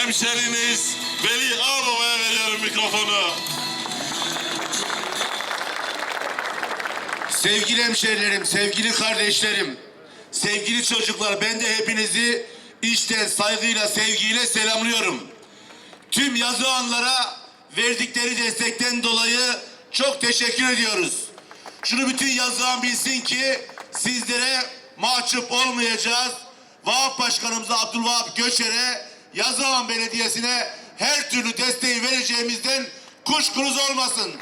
hemşeriniz Veli Ağbaba'ya veriyorum mikrofonu. Sevgili hemşerilerim, sevgili kardeşlerim, sevgili çocuklar ben de hepinizi içten saygıyla, sevgiyle selamlıyorum. Tüm yazıhanlara verdikleri destekten dolayı çok teşekkür ediyoruz. Şunu bütün yazıhan bilsin ki sizlere mahcup olmayacağız. Vahap Başkanımıza Abdülvahap Göçer'e Yazıhan Belediyesi'ne her türlü desteği vereceğimizden kuşkunuz olmasın.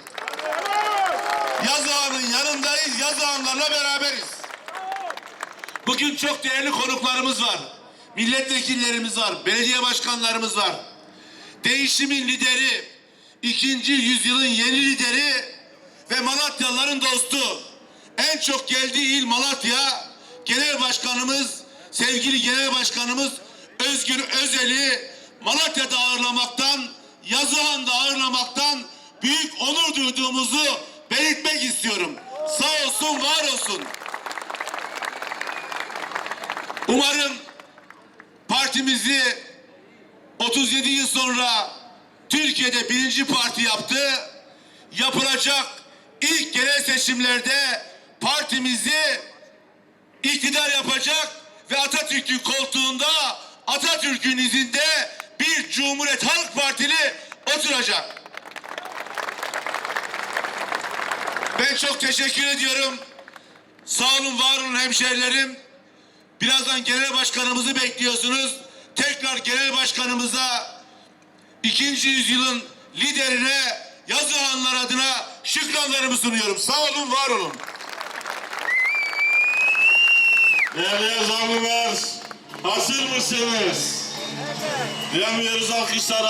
Yazıhan'ın yanındayız, Yazıhanlarla beraberiz. Bugün çok değerli konuklarımız var. Milletvekillerimiz var, belediye başkanlarımız var. Değişimin lideri, ikinci yüzyılın yeni lideri ve Malatyalıların dostu. En çok geldiği il Malatya. Genel Başkanımız, sevgili Genel Başkanımız Özgür Özel'i Malatya'da ağırlamaktan, Yazıhan'da ağırlamaktan büyük onur duyduğumuzu belirtmek istiyorum. Sağ olsun, var olsun. Umarım partimizi 37 yıl sonra Türkiye'de birinci parti yaptı. Yapılacak ilk genel seçimlerde partimizi iktidar yapacak ve Atatürk'ün koltuğunda Atatürk'ün izinde bir Cumhuriyet Halk Partili oturacak. Ben çok teşekkür ediyorum. Sağ olun, var olun hemşerilerim. Birazdan genel başkanımızı bekliyorsunuz. Tekrar genel başkanımıza ikinci yüzyılın liderine Yazıhanlar adına şükranlarımı sunuyorum. Sağ olun, var olun. Değerli yazarlılar, hazır mısınız? Duyamıyoruz alkışlar.